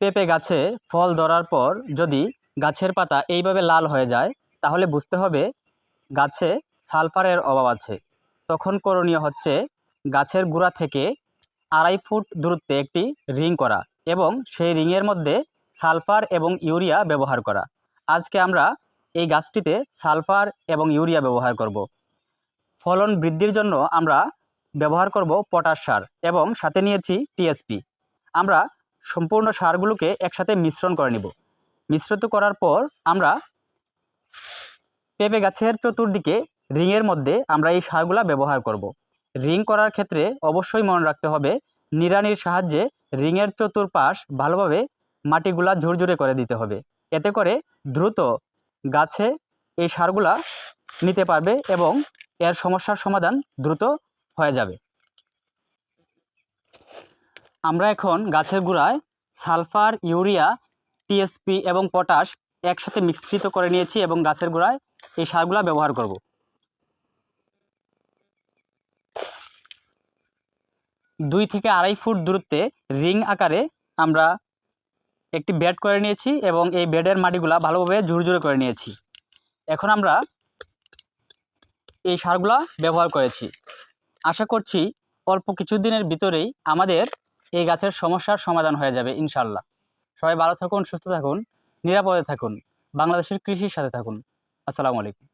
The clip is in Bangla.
পেঁপে গাছে ফল ধরার পর যদি গাছের পাতা এইভাবে লাল হয়ে যায়, তাহলে বুঝতে হবে গাছে সালফারের অভাব আছে। তখন করণীয় হচ্ছে গাছের গোড়া থেকে আড়াই ফুট দূরত্বে একটি রিং করা এবং সেই রিংয়ের মধ্যে সালফার এবং ইউরিয়া ব্যবহার করা। আজকে আমরা এই গাছটিতে সালফার এবং ইউরিয়া ব্যবহার করব। ফলন বৃদ্ধির জন্য আমরা ব্যবহার করব পটাশ সার এবং সাথে নিয়েছি টিএসপি। আমরা সম্পূর্ণ সারগুলোকে একসাথে মিশ্রণ করে নিব। মিশ্রিত করার পর আমরা পেঁপে গাছের চতুর্দিকে রিংয়ের মধ্যে আমরা এই সারগুলা ব্যবহার করব। রিং করার ক্ষেত্রে অবশ্যই মনে রাখতে হবে, নিড়ানির সাহায্যে রিংয়ের চতুর্পাশ ভালোভাবে মাটিগুলা ঝুরঝুরে করে দিতে হবে। এতে করে দ্রুত গাছে এই সারগুলা নিতে পারবে এবং এর সমস্যার সমাধান দ্রুত হয়ে যাবে। আমরা এখন গাছের গোড়ায় সালফার, ইউরিয়া টিএসপি এবং পটাশ একসাথে মিশ্রিত করে নিয়েছি এবং গাছের গোড়ায় এই সারগুলা ব্যবহার করব। দুই থেকে আড়াই ফুট দূরত্বে রিং আকারে আমরা একটি বেড করে নিয়েছি এবং এই বেডের মাটিগুলা ভালোভাবে ঝুরঝুরে করে নিয়েছি। এখন আমরা এই সারগুলা ব্যবহার করেছি। আশা করছি অল্প কিছুদিনের ভিতরেই আমাদের এই গাছের সমস্যার সমাধান হয়ে যাবে ইনশাল্লাহ সবাই ভালো থাকুন, সুস্থ থাকুন, নিরাপদে থাকুন। বাংলাদেশের কৃষির সাথে থাকুন। আসসালামু আলাইকুম।